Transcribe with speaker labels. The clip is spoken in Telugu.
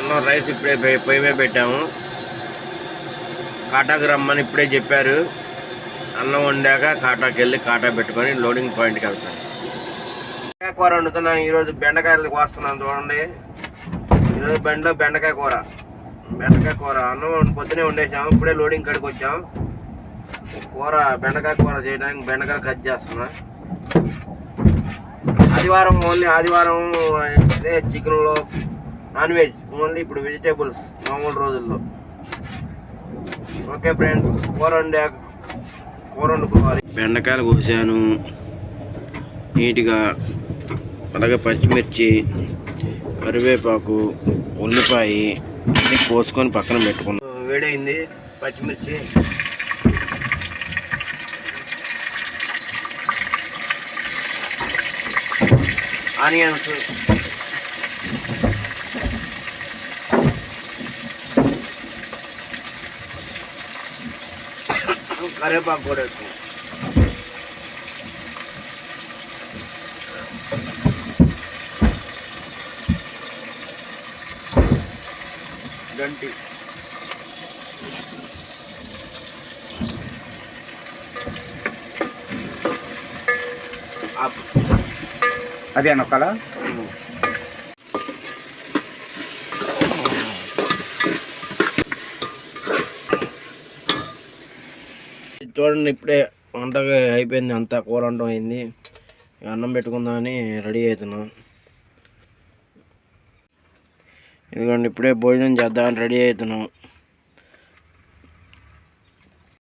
Speaker 1: అన్నం రైస్ ఇప్పుడే పొయ్యి- మీద పెట్టాము. కాటాకు రమ్మని ఇప్పుడే చెప్పారు. అన్నం వండాక కాటాకి వెళ్ళి కాటా పెట్టుకొని లోడింగ్ పాయింట్కి వెళ్తాం బెండకాయ కూర వండుతున్నాం. ఈరోజు బెండకాయలు కోస్తున్నాం చూడండి. ఈరోజు బండిలో బెండకాయ కూర. బెండకాయ కూర. అన్నం పొద్దునే వండేసాము. ఇప్పుడే లోడింగ్ కడికి వచ్చాం. కూర బెండకాయ కూర చేయడానికి బెండకాయ కట్ చేస్తున్నా. ఆదివారం ఓన్లీ ఆదివారం చికెన్లో నాన్ వెజ్ ఓన్లీ ఇప్పుడు వెజిటేబుల్స్ మామూలు రోజుల్లో. ఓకే ఫ్రెండ్స్ కూర వండా కూర వండుకోవాలి. బెండకాయలు కోసాను. నీట్గా అలాగే పచ్చిమిర్చి కరివేపాకు ఉల్లిపాయ అన్ని కోసుకొని పక్కన పెట్టుకున్నాం. వేడైంది పచ్చిమిర్చి. ఆనియన్స్ కరివేపాకు కూడా వేసుకున్నాం గంటి.
Speaker 2: అదే అనొక్కలా
Speaker 1: చూడండి ఇప్పుడే వంటగా అయిపోయింది అంతా కూర వంట అయింది. అన్నం పెట్టుకుందామని రెడీ అవుతున్నాం. ఇదిగోండి ఇప్పుడే భోజనం చేద్దామని రెడీ అవుతున్నాం.